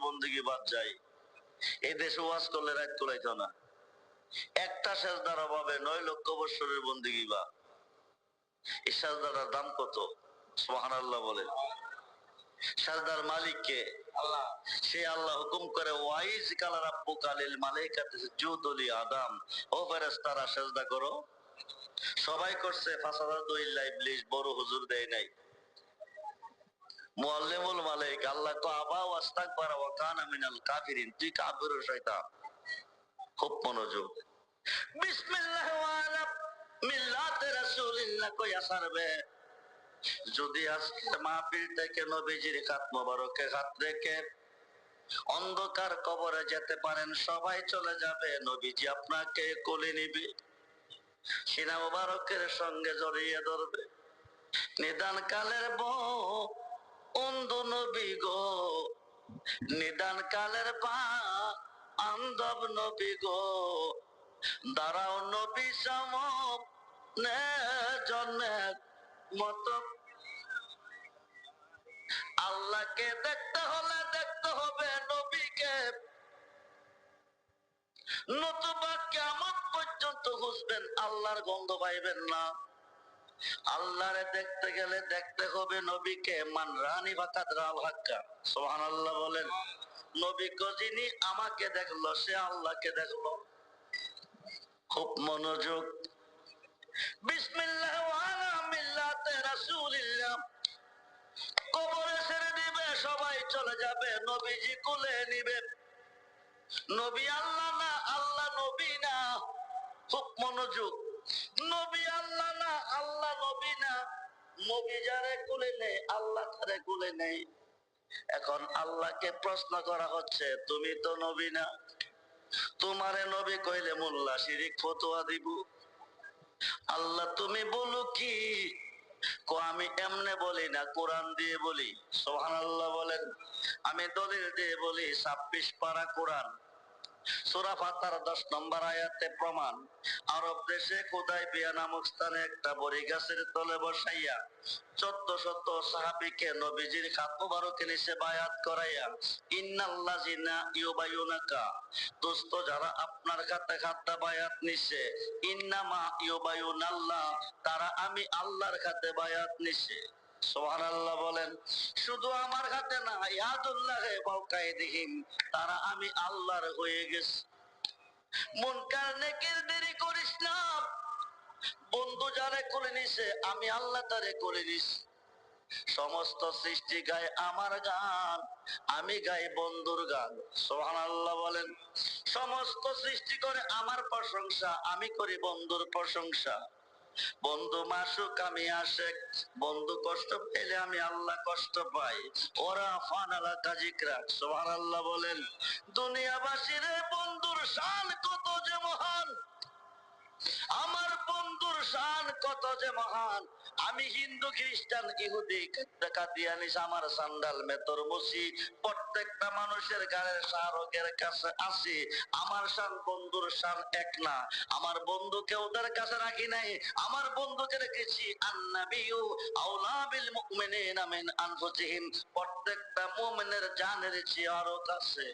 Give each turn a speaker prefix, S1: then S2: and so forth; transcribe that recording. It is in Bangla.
S1: বন্দিগি বাদ যায়। এই দেশে ওয়াজ করলে রাত না। একটা সেজদার অভাবে নয় লক্ষ বছরের বন্দিগি বা। এই সেজদাটার দাম কত? সোহান আল্লাহ সাজদার মালিক কে? সে আল্লাহ হুকুম করে, ওয়াইজ কালা রাব্বু কালিল মালাইকাতে জুদুলি আদম। ও সেজদা করো। সবাই করছে ফাসাদা দুইল্লা ইবলিস, বড় হুজুর দেয় নাই। মুআল্লিমুল মালাইক আল্লাহ কাফিরিন। তুই খুব মনোযোগ। যদি অন্ধকার কবরে যেতে পারেন, সবাই চলে যাবে। নবীজি আপনাকে কোলে নিবে। সিনা মোবারকের সঙ্গে জড়িয়ে ধরবে। নিদান কালের বউ নবী গো। নিদান কালের পা আন্দব নবী গো। দাঁড়াও নবী সম মতো। আল্লাহকে দেখতে হলে দেখতে হবে নবীকে। নতুবা কেমন পর্যন্ত খুঁজবেন আল্লাহর গন্ধ পাইবেন না। আল্লাহরে দেখতে গেলে দেখতে হবে নবীকে মান রানী হাক্কা। সোহান আল্লাহ বলেন, নবী যিনি আমাকে দেখল, সে আল্লাহকে দেখল। খুব মনোযোগ। কবরে ছেড়ে দিবে, সবাই চলে যাবে কুলে নিবে। নবী আল্লাহ না, আল্লাহ নবী না। খুব মনোযোগ। নবী আল্লাহ না, আল্লাহ এখন আল্লাহকে প্রশ্ন করা হচ্ছে, তুমি তো নবী না। তোমারে নবী কইলে মোল্লা শিরিক ফতোয়া দিব। আল্লাহ তুমি বলো কি? কো, আমি এমনে বলি না, কোরআন দিয়ে বলি। সোহান আল্লাহ বলেন, আমি দলিল দিয়ে বলি, ছাব্বিশ পারা কোরআন। সুরা ফাতার দশ নম্বর আয়াতে প্রমাণ আরব দেশে কোদাই বিয়া নামক স্থানে একটা বড়ি গাছের তলে বসাইয়া, চোদ্দ শত সাহাবিকে নবীজির বায়াত করাইয়া ইউবায়ুনাকা, দোস্ত, যারা আপনার খাতে বায়াত নিছে, ইন্নামা তারা আমি আল্লাহর খাতে বায়াত নিছে। বলেন, শুধু আমার হাতে না, ইয়াদুল্লাহ তারা আমি আল্লাহর হয়ে মুনকার নেকির দেরি করিস না। বন্ধু যারে করে নিছে, আমি আল্লাহ তারে করে নিছি। সমস্ত সৃষ্টি গায় আমার গান, আমি গাই বন্ধুর গান। সোহান আল্লাহ বলেন, সমস্ত সৃষ্টি করে আমার প্রশংসা, আমি করি বন্ধুর প্রশংসা। বন্ধু মাসুক আমি আসে বন্ধু কষ্ট পেলে আমি আল্লাহ কষ্ট পাই। ওরা ফান আলা কাজিকরা সোহান আল্লাহ বলেন, দুনিয়াবাসীর বন্ধুর শান কত যে মহান। আমার বন্ধুর শান কত যে মহান। আমি হিন্দু, খ্রিস্টান, ইহুদি, কাদিয়ানিস, আমার সান্ডাল মেতর মুসি প্রত্যেকটা মানুষের গায়ের শাহরুখের কাছে আসি। আমার শান বন্ধুর শান এক না। আমার বন্ধুকে ওদের কাছে রাখি নাই। আমার বন্ধুকে রেখেছি আন্নাবিউ আউলা বিল মুমিনিনা মিন আনফুসিহিম। প্রত্যেকটা মুমিনের জানের চেয়ে আরও কাছে।